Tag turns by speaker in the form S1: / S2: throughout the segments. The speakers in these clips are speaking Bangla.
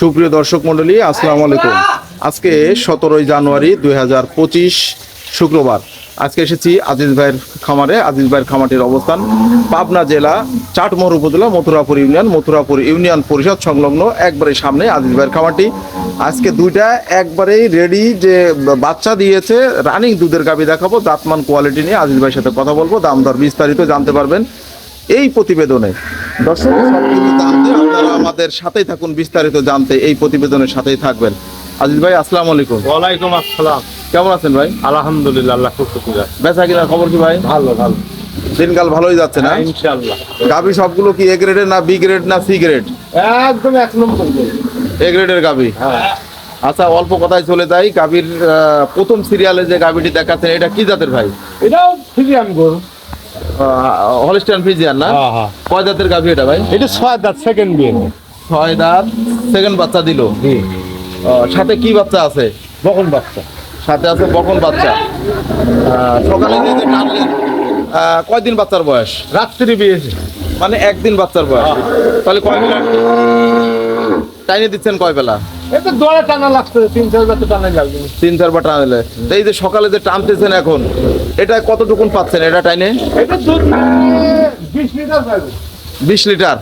S1: সুপ্রিয় দর্শক মণ্ডলী, আসসালামু আলাইকুম। আজকে সতেরোই জানুয়ারি দু হাজার পঁচিশ শুক্রবার। আজকে এসেছি আজিজ ভাইয়ের খামারে। আজিজ ভাইয়ের খামারটির অবস্থান পাবনা জেলা, চাটমোহর উপজেলা, মথুরাপুর ইউনিয়ন মথুরাপুর ইউনিয়ন পরিষদ সংলগ্ন একবারে সামনে আজিজ ভাইয়ের খামারটি। আজকে দুইটা একবারেই রেডি যে বাচ্চা দিয়েছে রানিং দুধের গাবি দেখাবো দাঁতমান কোয়ালিটি নিয়ে আজিজ ভাইয়ের সাথে কথা বলব। দাম দর বিস্তারিত জানতে পারবেন এই প্রতিবেদনে। দর্শক সবকিছু জানতে আপনারা আমাদের সাথেই থাকুন বিস্তারিত জানতে এই প্রতিবেদনের সাথেই থাকবেন। আজিজ ভাই আসসালামু আলাইকুম।
S2: ওয়ালাইকুম আসসালাম।
S1: কেমন আছেন ভাই?
S2: আলহামদুলিল্লাহ আল্লাহ খুব আছে
S1: বেচা কিনা খবর কি ভাই?
S2: ভালো ভালো।
S1: দিনকাল ভালোই যাচ্ছে না?
S2: ইনশাআল্লাহ।
S1: গাবি সবগুলো কি এ গ্রেডের না বি গ্রেড না সি গ্রেড
S2: একদম এক নম্বর।
S1: এ গ্রেডের গাবি
S2: হ্যাঁ।
S1: আচ্ছা অল্প কথায় চলে যাই। গাবির প্রথম সিরিয়ালে যে গাবিটি দেখাচ্ছেন এটা কি জাতের ভাই?
S2: এটাও ঠিকই আমি গরু।
S1: হলিস্টান ফিজিয়ান না?
S2: হ্যাঁ হ্যাঁ।
S1: কয় জাতের গাভি এটা ভাই?
S2: এটা ছয় দাঁত সেকেন্ড বিয়ে।
S1: ছয় দাঁত সেকেন্ড বাচ্চা দিল। সাথে কি বাচ্চা আছে?
S2: বকন বাচ্চা।
S1: সাথে আছে বকন বাচ্চা। সকালে যে টানলেন কয়দিন বাচ্চার বয়স?
S2: রাত্রি বিয়েছে
S1: মানে একদিন বাচ্চার বয়স। তাহলে কয় টাইনে দিচ্ছেন কয় বেলা?
S2: এটা টানা লাগছে তিন চার টানা লাগবে।
S1: তিন তো এই যে সকালে যে টানতেছেন এখন এটা কতটুকুন পাচ্ছেন এটা টাইনে?
S2: এটা দুধ বিশ লিটার
S1: বিশ লিটার?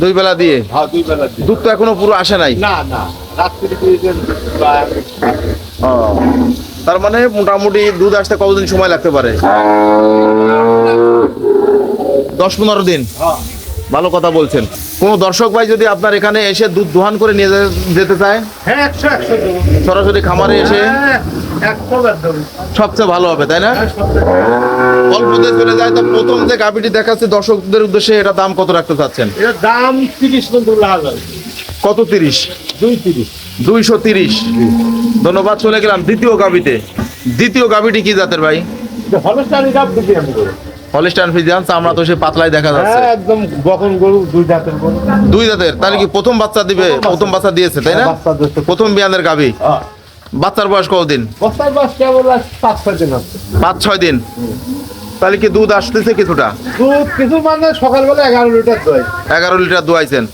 S1: দুই বেলা দিয়ে?
S2: হ্যাঁ দুই বেলা
S1: দুধ তো এখনও পুরো আসে নাই?
S2: না না
S1: তার মানে মোটামুটি দুধ আসতে কতদিন সময় লাগতে পারে? দশ পনেরো দিন?
S2: হ্যাঁ।
S1: ভালো কথা বলছেন। কোনো দর্শক ভাই যদি আপনার এখানে এসে দুধ দোহান করে নিয়ে যেতে চায়?
S2: হ্যাঁ
S1: সরাসরি খামারে এসে
S2: হ্যাঁ,
S1: সবচেয়ে ভালো হবে তাই না?
S2: হ্যাঁ,
S1: অল্পতে চলে যায় তো প্রথম যে গাবিটি দেখাচ্ছে দর্শকদের উদ্দেশ্যে এটা দাম কত রাখতে চাচ্ছেন?
S2: দাম তিরিশ
S1: কত তিরিশ?
S2: দুই তিরিশ।
S1: দুইশো তিরিশ। ধন্যবাদ চলে গেলাম দ্বিতীয় গাবিতে দ্বিতীয় গাবিটি কি জাতের ভাই?
S2: আমি গরু
S1: হলিস্টান ফিজিয়ান চামড়া তো সে পাতলাই দেখা যাচ্ছে।
S2: হ্যাঁ একদম বকন গরু দুই দাঁতের
S1: দুই দাঁতের তাহলে কি প্রথম বাচ্চা দিবে? প্রথম বাচ্চা। দিয়েছে তাই না? প্রথম বিয়ানের গাবি
S2: হ্যাঁ
S1: বাচ্চার বয়স কতদিন?
S2: বাচ্চার বয়স কেবল পাঁচ ছয় দিন
S1: পাঁচ ছয় দিন। তাহলে কি দুধ আসতেছে কিছুটা?
S2: দুধ কিছু মানে সকালবেলা এগারো লিটার দই।
S1: এগারো লিটার দুয়াইছেন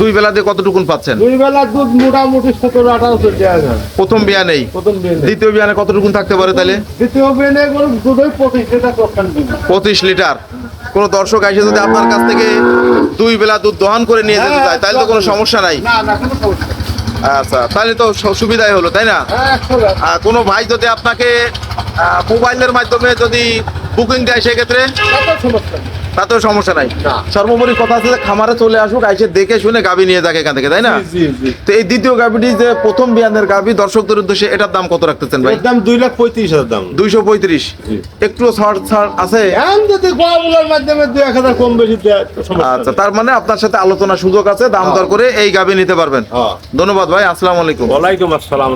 S1: দুই বেলা দিয়ে কতটুকুন পাচ্ছেন?
S2: দুই বেলা দুধ মোটামুটি সতেরো আঠারো চলছে
S1: প্রথম বিয়ানেই?
S2: প্রথম বিয়ে
S1: দ্বিতীয় বিয়ানে কতটুকুন থাকতে পারে তাহলে?
S2: দ্বিতীয় বিয়ে গরু দুধই পঁচিশ লিটার
S1: পঁচিশ লিটার। কোন দর্শক এসে যদি আপনার কাছ থেকে দুই বেলা দুধ দহন করে নিয়ে যেতে চায় তাহলে তো কোনো সমস্যা নাই।
S2: নেই।
S1: আচ্ছা তাহলে তো সুবিধাই হলো তাই না?
S2: হ্যাঁ
S1: কোনো ভাই যদি আপনাকে মোবাইলের মাধ্যমে যদি বুকিং দেয় সেক্ষেত্রে। তাতেও সমস্যা নাই। সর্বোপরি কথা আছে যে খামারে চলে আসুক এসে দেখে শুনে গাবি নিয়ে যাক এখান থেকে তাই না? তো এই দ্বিতীয় গাবিটি যে প্রথম বিয়ানের গাবি দর্শকদের উদ্দেশ্যে এটার দাম কত রাখতেছেন ভাই?
S2: দাম দুই লাখ পঁয়ত্রিশ হাজার দাম।
S1: দুইশো পঁয়ত্রিশ। একটু ছাড় ছাড় আছে?
S2: যদি গোয়াগুলোর মাধ্যমে দুই এক হাজার কম বেশি
S1: আচ্ছা তার মানে আপনার সাথে আলোচনা সুযোগ আছে দাম দর করে এই গাবি নিতে পারবেন।
S2: হ্যাঁ।
S1: ধন্যবাদ ভাই আসসালামু আলাইকুম।
S2: ওয়ালাইকুম আসসালাম।